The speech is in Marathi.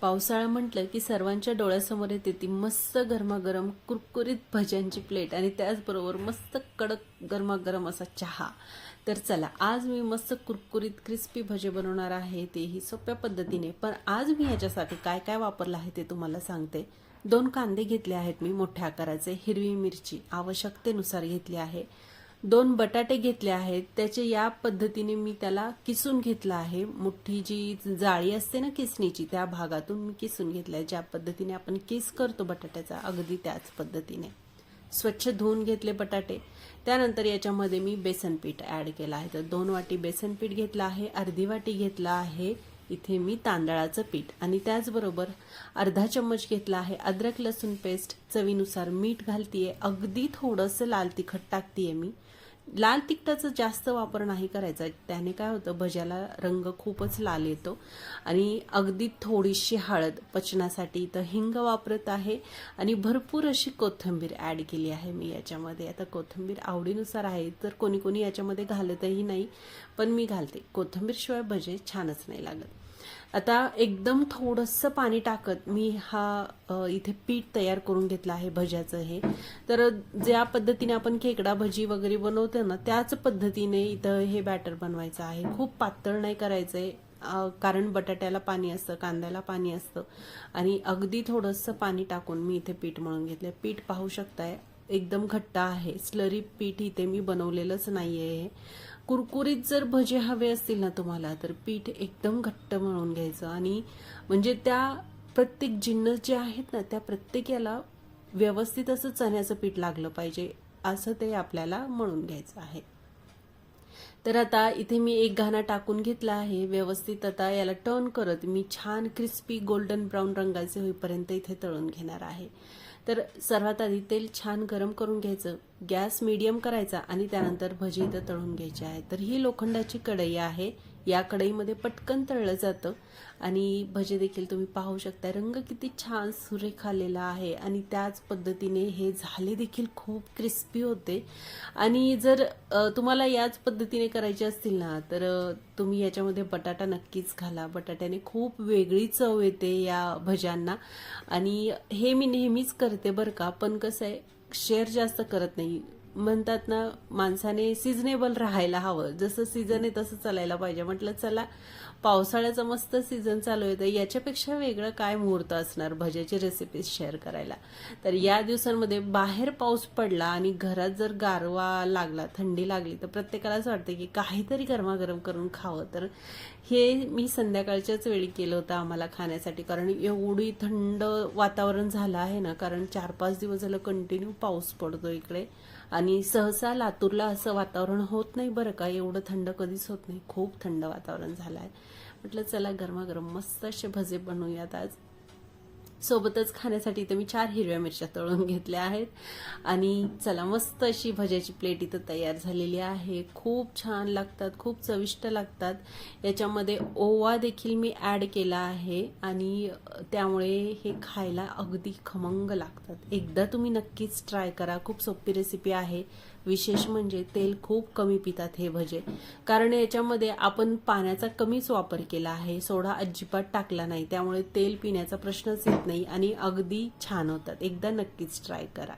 पावसाळा म्हटलं की सर्वांच्या डोळ्यासमोर येते ती मस्त गरमागरम कुरकुरीत भज्यांची प्लेट आणि त्याचबरोबर मस्त कडक गरमागरम असा चहा. तर चला आज मी मस्त कुरकुरीत क्रिस्पी भजे बनवणार आहे तेही सोप्या पद्धतीने. पण आज मी ह्याच्यासाठी काय काय वापरलं आहे ते तुम्हाला सांगते. दोन कांदे घेतले आहेत मी मोठ्या आकाराचे हिरवी मिरची आवश्यकतेनुसार घेतली आहे. दोन बटाटे घेतले आहेत. त्याचे या पद्धतीने मी त्याला किसून घेतला आहे. मोठी जी जाळी असते ना किसणीची त्या भागातून मी किसून घेतलाय. ज्या पद्धतीने आपण किस करतो बटाट्याचा अगदी त्याच पद्धतीने. स्वच्छ धुवून घेतले बटाटे. त्यानंतर याच्यामध्ये मी बेसन पीठ ॲड केलं आहे. तर दोन वाटी बेसन पीठ घेतलं आहे अर्धी वाटी घेतला आहे. इथे मी तांदळाचं पीठ आणि त्याचबरोबर अर्धा चम्मच घेतला आहे अद्रक लसूण पेस्ट चवीनुसार मीठ घालतीये. अगदी थोडंसं लाल तिखट टाकतीये मी. लाल तिखटाचा जास्त वापर नाही करायचा. त्याने काय होतं भज्याला रंग खूपच लाल येतो आणि अगदी थोडीशी हळद पचनासाठी इथं हिंग वापरत आहे. आणि भरपूर अशी कोथिंबीर ॲड केली आहे मी याच्यामध्ये. आता कोथिंबीर आवडीनुसार आहे तर कोणी कोणी याच्यामध्ये घालतही नाही पण मी घालते. कोथिंबीरशिवाय भजे छानच नाही लागत. आता एकदम थोडंसं पाणी टाकत मी हा इथे पीठ तयार करून घेतलं आहे भज्याचं हे. तर ज्या पद्धतीने आपण खेकडा भजी वगैरे बनवतो ना त्याच पद्धतीने इथं हे बॅटर बनवायचं आहे. खूप पातळ नाही करायचंय आहे कारण बटाट्याला पाणी असतं कांद्याला पाणी असतं. आणि अगदी थोडंसं पाणी टाकून मी इथे पीठ मळून घेतलं पीठ पाहू शकताय एकदम घट्ट आहे. स्लरी पीठ इथे मी बनवलेलंच नाहीये हे. कुरकुरीत जर भजे हवे असतील ना तुम्हाला तर पीठ एकदम घट्ट मळून घ्यायचं आणि म्हणजे त्या प्रत्येक जिन्नस जे आहेत ना त्या प्रत्येक याला व्यवस्थित असं चण्याचं पीठ लागलं पाहिजे असं ते आपल्याला मळून घ्यायचं आहे. तर आता इथे मी एक घाणा टाकून घेतला आहे. व्यवस्थित आता याला टर्न करत मी छान क्रिस्पी गोल्डन ब्राऊन रंगाचे होईपर्यंत इथे तळून घेणार आहे. तर सर्वात आधी तेल छान गरम करून घ्यायचं. गॅस मीडियम करायचा आणि त्यानंतर भजी इथं तळून घ्यायची आहे. तर ही लोखंडाची कढई आहे. या कढईमध्ये पटकन तळलं जातं. आणि भजे देखील तुम्ही पाहू शकता रंग किती छान सुरेख आलेला आहे. आणि त्याच पद्धतीने हे झाले देखील खूप क्रिस्पी होते. आणि जर तुम्हाला याच पद्धतीने करायचे असतील ना तर तुम्ही याच्यामध्ये बटाटा नक्कीच घाला. बटाट्याने खूप वेगळी चव येते या भज्यांना. आणि हे मी नेहमीच करते बरं का. पण कसं आहे शेअर जास्त करत नाही. म्हणतात ना माणसाने सिजनेबल राहायला हवं. जसं सीझन आहे तसं चालायला पाहिजे. म्हटलं चला पावसाळ्याचा मस्त सीझन चालू आहे तर याच्यापेक्षा वेगळं काय मुहूर्त असणार भज्याची रेसिपीज शेअर करायला? तर या दिवसांमध्ये बाहेर पाऊस पडला आणि घरात जर गारवा लागला थंडी लागली तर प्रत्येकालाच वाटतं की काहीतरी गरमागरम करून खावं. तर हे मी संध्याकाळच्याच वेळी केलं होतं आम्हाला खाण्यासाठी कारण एवढी थंड वातावरण झालं आहे ना कारण चार पाच दिवस झालं कंटिन्यू पाऊस पडतो इकडे. आणि सहसा लातूरला असं वातावरण होत नाही बरं का. एवढं थंड कधीच होत नाही. खूप थंड वातावरण झालं आहे म्हटलं चला गरमागरम मस्त असे भजे बनवूयात आज. सोबतच खाण्यासाठी इथं मी चार हिरव्या मिरच्या तळून घेतल्या आहेत. आणि चला मस्त अशी भज्याची प्लेट इथं तयार झालेली आहे. खूप छान लागतात खूप चविष्ट लागतात. याच्यामध्ये ओवा देखील मी ॲड केला आहे. आणि त्यामुळे हे खायला अगदी खमंग लागतात. एकदा तुम्ही नक्कीच ट्राय करा. खूप सोपी रेसिपी आहे. विशेष म्हणजे तेल खूप कमी पितात हे भजे. कारण याच्यामध्ये आपण पाण्याचा कमीच वापर केला आहे. सोडा अजिबात टाकला नाही. त्यामुळे तेल पिण्याचा प्रश्नच येत नाही आणि अगदी छान होतात. एकदा नक्कीच ट्राय करा.